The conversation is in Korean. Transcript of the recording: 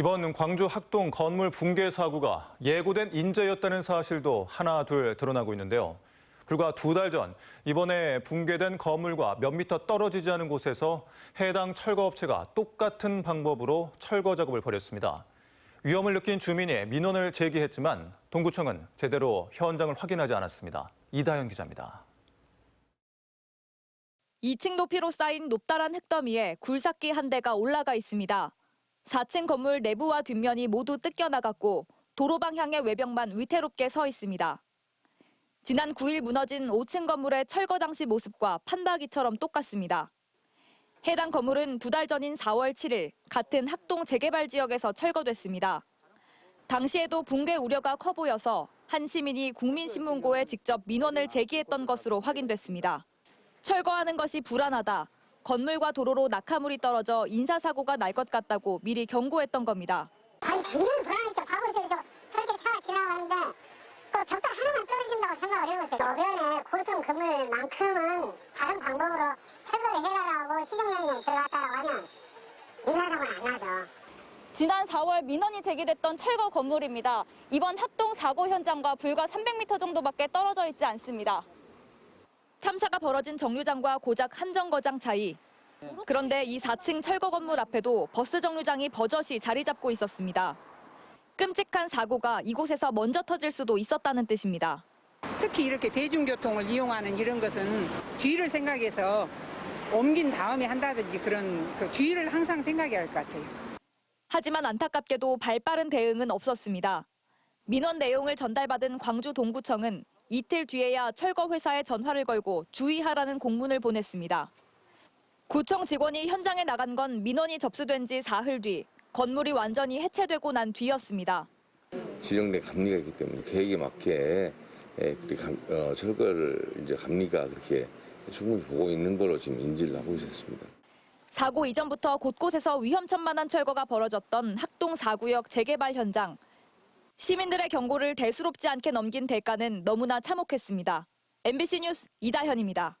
이번 광주 학동 건물 붕괴 사고가 예고된 인재였다는 사실도 하나 둘 드러나고 있는데요. 불과 두 달 전 이번에 붕괴된 건물과 몇 미터 떨어지지 않은 곳에서 해당 철거업체가 똑같은 방법으로 철거 작업을 벌였습니다. 위험을 느낀 주민이 민원을 제기했지만 동구청은 제대로 현장을 확인하지 않았습니다. 이다현 기자입니다. 2층 높이로 쌓인 높다란 흙더미에 굴삭기 한 대가 올라가 있습니다. 4층 건물 내부와 뒷면이 모두 뜯겨나갔고 도로 방향의 외벽만 위태롭게 서 있습니다. 지난 9일 무너진 5층 건물의 철거 당시 모습과 판박이처럼 똑같습니다. 해당 건물은 두 달 전인 4월 7일 같은 학동 재개발 지역에서 철거됐습니다. 당시에도 붕괴 우려가 커 보여서 한 시민이 국민신문고에 직접 민원을 제기했던 것으로 확인됐습니다. 철거하는 것이 불안하다. 건물과 도로로 낙하물이 떨어져 인사사고가 날 것 같다고 미리 경고했던 겁니다. 아니 굉장히 불안했죠. 과거에서 저렇게 차가 지나가는데 그 벽돌 하나만 떨어진다고 생각을 해보세요. 노변에 고층 건물만큼은 다른 방법으로 철거를 해달라고 시정연에 들어갔다라고 하면 인사사고는 안 나죠. 지난 4월 민원이 제기됐던 철거 건물입니다. 이번 학동 사고 현장과 불과 300m 정도밖에 떨어져 있지 않습니다. 참사가 벌어진 정류장과 고작 한 정거장 차이. 그런데 이 4층 철거 건물 앞에도 버스 정류장이 버젓이 자리 잡고 있었습니다. 끔찍한 사고가 이곳에서 먼저 터질 수도 있었다는 뜻입니다. 특히 이렇게 대중교통을 이용하는 이런 것은 뒤를 생각해서 옮긴 다음에 한다든지 그런 그 뒤를 항상 생각해야 할 것 같아요. 하지만 안타깝게도 발빠른 대응은 없었습니다. 민원 내용을 전달받은 광주 동구청은 이틀 뒤에야 철거 회사에 전화를 걸고 주의하라는 공문을 보냈습니다. 구청 직원이 현장에 나간 건 민원이 접수된 지 사흘 뒤 건물이 완전히 해체되고 난 뒤였습니다. 지정된 감리가 있기 때문에 계획에 맞게 예, 어, 철거를 이제 감리가 그렇게 충분히 보고 있는 걸로 지금 인지를 하고 있었습니다. 사고 이전부터 곳곳에서 위험천만한 철거가 벌어졌던 학동 4구역 재개발 현장. 시민들의 경고를 대수롭지 않게 넘긴 대가는 너무나 참혹했습니다. MBC 뉴스 이다현입니다.